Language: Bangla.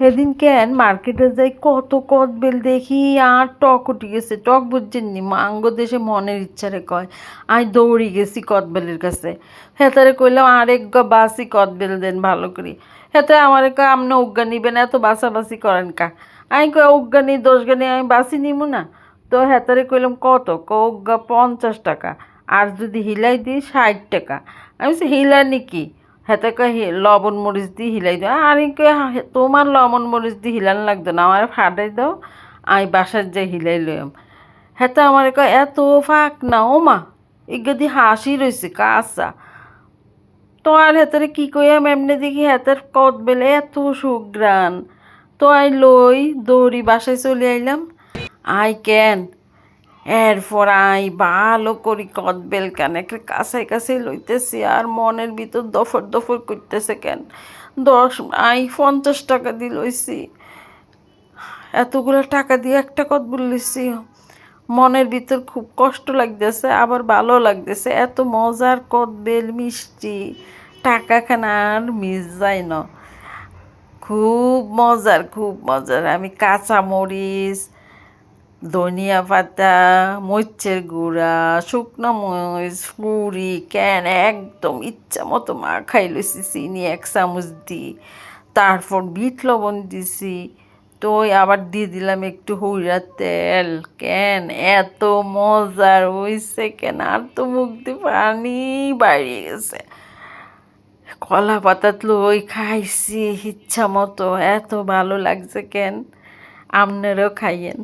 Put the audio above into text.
সেদিন কেন মার্কেটে যাই কত কদবেল দেখি, আর টক উঠে গেছে। টক বুঝছেন নি মাঙ্গ দেশে মনের ইচ্ছারে কয় আমি দৌড়ি গেছি কদবেলের কাছে। হেতারে কইলাম, আরেক গ বাসি কদবেল দেন ভালো করি। হেতে আমারে কয় আপনি অজ্ঞা নিবেন, এত বাসাবাসি করেন কা? আমি কয় অজ্ঞা নি দশ গানি আমি বাসি নিব না? তো হেতারে কইলাম, কত? ক অজ্ঞা পঞ্চাশ টাকা, আর যদি হিলাই দিই ষাট টাকা। আমি বলছি, হিলানি কি হেতে কয় হি- লবণ মরিচ দিয়ে হিলাই দাও। আর তোমার লবণ মরিচ দিয়ে হিলান লাগতো না, আমার ফাটাই দাও, আমি বাসার যে হিলাই লইম হেতে আমার কয়, এত ফাঁক না, ও মা এগুলো হাসি রয়েছে কাঁচা। তো আর হেতারে কি কইয়াম এমনি দেখি হেতার কত বেলে এত সুগ্রান তো আই লই, দৌড়ি বাসায় চলে আইলাম। আই কেন এরপর আই ভালো করি কদবেল কেন? একটা কাছে কাছে লইতেছি আর মনের ভিতর দফর দফর করতেছে কেন? দশ, আই পঞ্চাশ টাকা দিয়ে লইছি। এতগুলো টাকা দিয়ে একটা কদবেল লইছি। মনের ভিতর খুব কষ্ট লাগতেছে, আবার ভালো লাগতেছে। এত মজার কদবেল মিষ্টি। টাকা খানা আর মিস যায় না। খুব মজার খুব মজার। আমি কাঁচা মরিচ ধনিয়া পাতা, মরিচের গুঁড়া, শুকনো মরিচ, পুরি, ক্যান, একদম ইচ্ছা মতো মা খাই লইছি, চিনি এক চামচ দিই তারপর বিট লবণ দিছি। তো আবার দিয়ে দিলাম একটু হইরা তেল। কেন এত মজার হইছে কেন? আর তো মুখ পানি বাইরে গেছে। কলা পাতাত লই খাইছি, ইচ্ছা মতো। এত ভালো লাগছে কেন? আপনারাও খাইয়েন।